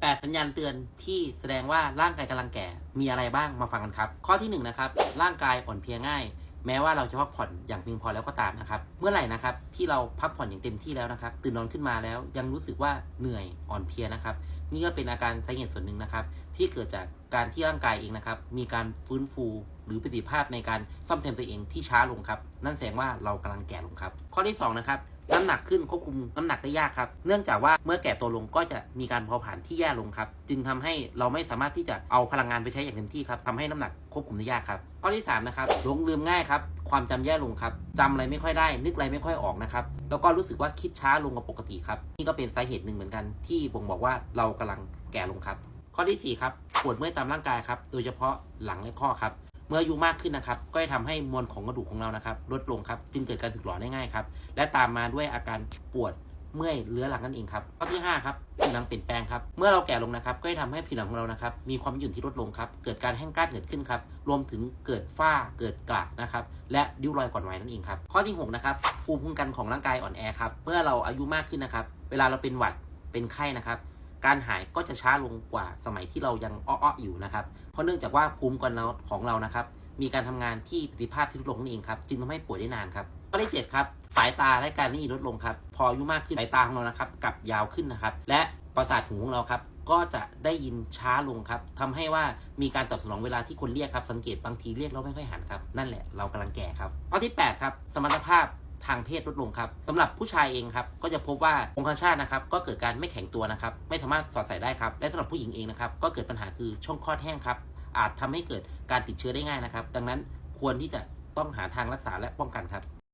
8สัญญาณเตือนที่แสดงว่าร่างกายกำลังแก่ มีอะไรบ้างมาฟังกันครับ ข้อที่1นงนะครับร่างกายอ่อนเพลียง่าย แม้ว่าเราจะพักผ่อนอย่างเพียงพอแล้วก็ตามนะครับ เมื่อไหร่นะครับที่เราพักผ่อนอย่างเต็มที่แล้วนะครับ ตื่นนอนขึ้นมาแล้วยังรู้สึกว่าเหนื่อยอ่อนเพลียนะครับ นี่ก็เป็นอาการสาเหตุส่วนหนึ่งนะครับ ที่เกิดจากการที่ร่างกายเองนะครับ มีการฟื้นฟู รือประสิทธิภาพในการซ่อมแซมตัวเองที่ช้าลงครับ นั่นแสดงว่าเรากำลังแก่ลงครับ ข้อที่สองนะครับน้ำหนักขึ้นควบคุมน้ำหนักได้ยากครับ เนื่องจากว่าเมื่อแก่ตัวลงก็จะมีการเผาผลาญที่แย่ลงครับ จึงทำให้เราไม่สามารถที่จะเอาพลังงานไปใช้อย่างเต็มที่ครับทำให้น้ำหนักควบคุมได้ยากครับ ข้อที่3นะครับหลงลืมง่ายครับ ความจำแย่ลงครับจำอะไรไม่ค่อยได้ นึกอะไรไม่ค่อยออกนะครับ แล้วก็รู้สึกว่าคิดช้าลงกว่าปกติครับ นี่ก็เป็นสาเหตุหนึ่งเหมือนกัน ที่บ่งบอกว่าเรากำลังแก่ลงครับ ข้อที่4ครับปวดเมื่อยตามร่างกายครับ โดยเฉพาะหลังและข้อครับ เมื่ออายุมากขึ้นนะครับ ก็จะทำให้มวลของกระดูกของเรานะครับ ลดลงครับ จึงเกิดการสึกหรอได้ง่ายครับ และตามมาด้วยอาการปวดเมื่อยเรื้อรังนั่นเองครับข้อที่ 5 ครับผิวหนังเปลี่ยนแปลงครับ เมื่อเราแก่ลงนะครับ ก็จะทำให้ผิวหนังของเรานะครับ มีความหยุ่นที่ลดลงครับ เกิดการแห้งกร้านเกิดขึ้นครับ รวมถึงเกิดฝ้า เกิดกระนะครับ และริ้วรอยก่อนวัยนั่นเองครับ ข้อที่ 6 นะครับ ภูมิคุ้มกันของร่างกายอ่อนแอครับ เมื่อเราอายุมากขึ้นนะครับ เวลาเราเป็นหวัด เป็นไข้นะครับ การหายก็จะช้าลงกว่าสมัยที่เรายังอ้อๆอยู่นะครับ เพราะเนื่องจากว่าภูมิคุ้มกันเราของเรานะครับ มีการทำงานที่ประสิทธิภาพที่ลดลงนั่นเองครับ จึงทำให้ป่วยได้นานครับข้อที่7ครับ สายตาและการได้ยินลดลงครับ พออายุมากขึ้นสายตาของเรานะครับกลับยาวขึ้นนะครับ และประสาทหูของเราครับก็จะได้ยินช้าลงครับทำให้ว่ามีการตอบสนองเวลาที่คนเรียกครับ สังเกตบางทีเรียกแล้วไม่ค่อยหันครับ นั่นแหละเรากำลังแก่ครับข้อที่ 8 ครับ สมรรถภาพ ทางเพศลดลงครับสำหรับผู้ชายเองครับก็จะพบว่าองคชาตนะครับก็เกิดการไม่แข็งตัวนะครับไม่สามารถสอดใส่ได้ครับและสำหรับผู้หญิงเองนะครับก็เกิดปัญหาคือช่องคลอดแห้งครับอาจทำให้เกิดการติดเชื้อได้ง่ายนะครับ ดังนั้นควรที่จะต้องหาทางรักษาและป้องกันครับ